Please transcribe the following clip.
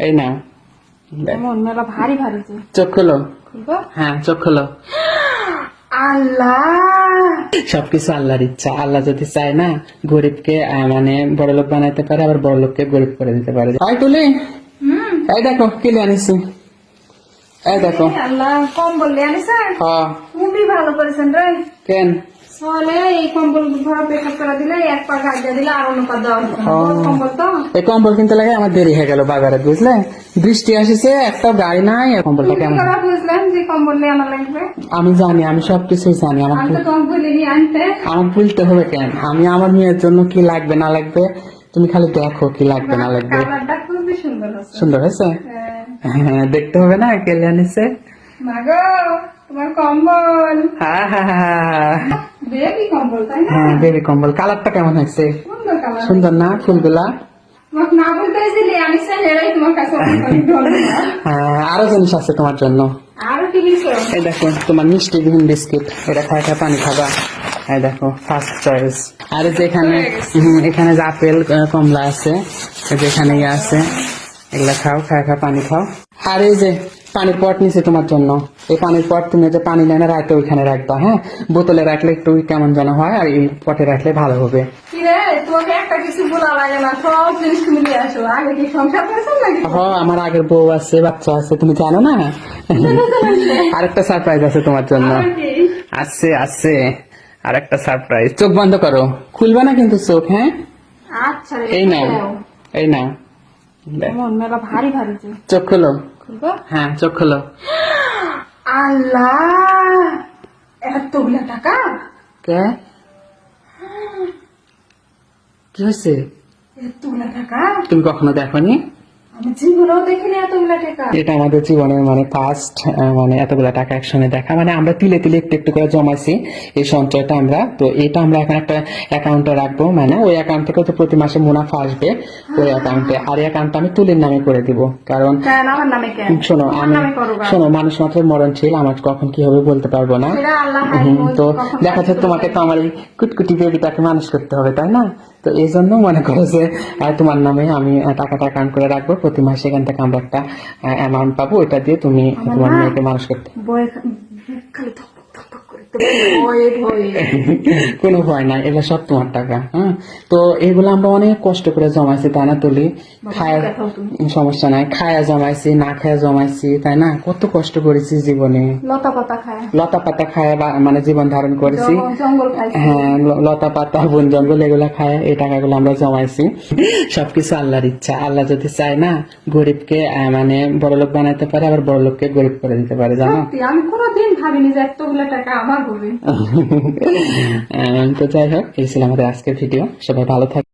এই নাও। মেলা ভারী ভারী চোখ খোলো। হ্যাঁ চোখ খোলো। আল্লাহ! সবকিছু আল্লাহর ইচ্ছা। আল্লাহ যদি চায় না গরিবকে মানে বড় লোক বানাইতে পারে আবার বড় লোককে গরিব করে দিতে পারে। তুলি হুম। এই দেখো আনিছি? এই দেখো। আল্লাহ কম বললে আনিসা হ খুবই ভালো করেছেন রে। কেন? সলে এই কম্বল ঘর বেকার করে দিলে এক পা গাড়িয়া দিলে আর অন্য পা দেওয়া হতো না। ও। বহুত কম্বল তো। এই কম্বল কিনতে লাগে আমার দেরি হয়ে গেল বাজারে বুঝলে? বৃষ্টি আসিছে একটা গাড়ি নাই কম্বলটা কেমন? বুঝলেন যে কম্বল নিয়ে আনা লাগবে? আমি জানি আমি সবকিছুই জানি আমার আমার ভুলতে হবে কেন? আমি আমার মেয়ের জন্য কি লাগবে না লাগবে? তুমি খালি দেখো কি লাগবে না লাগবে। সুন্দর হয়েছে। হ্যাঁ। হ্যাঁ দেখতে হবে না কেলে মাগো তোমার কম্বল। হ্যাঁ হ্যাঁ হ্যাঁ বেবি কম্বল তাই না? হ্যাঁ বেবি কম্বল। কালারটা কেমন হয়েছে? সুন্দর কালার সুন্দর না? ফুলগুলা? না আমি তোমার কাছে হ্যাঁ আরও জিনিস আছে তোমার জন্য। আরও এই দেখো তোমার মিষ্টি বিহীন বিস্কিট এটা খায় খায় পানি খাবা। এই দেখো ফার্স্ট চয়েস আর এই যে এখানে হুম, এখানে যে আপেল কমলা আছে এই যে এখানে ইয়ে আছে এগুলা খাও খায় খায় পানি খাও। আর এই যে পানির পট নিছে তোমার জন্য। এই পানির পট তুমি যে পানি নেয় না রাখতে ওইখানে রাখবা হ্যাঁ? বোতলে রাখলে একটু কেমন যেন হয় আর এই পটে রাখলে ভালো হবে। আমার আগের বউ আছে বাচ্চা আছে তুমি জানো না? আরেকটা সারপ্রাইজ আছে তোমার জন্য? আছে আছে সারপ্রাইজ চোখ বন্ধ করো। খুলবে না কিন্তু চোখ হ্যাঁ? আচ্ছা এই নাও এই নাও। চোখ খোলো। খুলবো? হ্যাঁ চোখ খোলো। আল্লাহ! এতগুলা টাকা? কে? কি হয়েছে? এতগুলা টাকা? তুমি কখনো দেখনি? এটা আমাদের জীবনের মানে ফার্স্ট মানে এতগুলা টাকা একসঙ্গে দেখা। মানে আমরা তিলে তিলে একটু একটু করে জমাইছি এই সঞ্চয়টা আমরা। তো এটা আমরা এখন একটা অ্যাকাউন্টে রাখব। মানে ওই অ্যাকাউন্ট থেকে তো প্রতি মাসে মুনাফা আসবে ওই অ্যাকাউন্টে আর এই অ্যাকাউন্টটা আমি তুলির নামে করে দিব। কারণ শোনো আমি। শোনো মানুষ মাত্র মরণশীল। আমার কখন কি হবে বলতে পারব না। তো দেখা যাচ্ছে তোমাকে। তো আমার এই কুটকুটি বেবিটাকে মানুষ করতে হবে তাই না? তো এই জন্য মনে করো যে তোমার নামে আমি টাকাটা অ্যাকাউন্ট করে রাখব। প্রতি মাসে এখান থেকে আমরা একটা অ্যামাউন্ট পাবো। ওটা দিয়ে তুমি তোমার মেয়েকে মানুষ করতে কোনো ভয় নাই এগুলো সব তোমার টাকা হ্যাঁ? তো এগুলো আমরা অনেক কষ্ট করে জমাইছি তাই না তুলি? খায় সমস্যা নাই খায়া জমাইছি না খায়া জমাইছি তাই না? কত কষ্ট করেছি জীবনে। লতা পাতা খায়। লতা পাতা খায় বা- মানে জীবন ধারণ করেছি। হ্যাঁ লতা পাতা বন জঙ্গল এগুলো খায় এই টাকাগুলো আমরা জমাইছি। সবকিছু আল্লাহর ইচ্ছা। আল্লাহ যদি চায় না গরিবকে মানে বড় লোক বানাইতে পারে আবার বড় লোককে গরিব করে দিতে পারে জানো? আমি কোনোদিন ভাবিনি যে এতগুলা টাকা আমার তো যাই হোক এই ছিল আমাদের আজকের ভিডিও সবাই ভালো থাকবে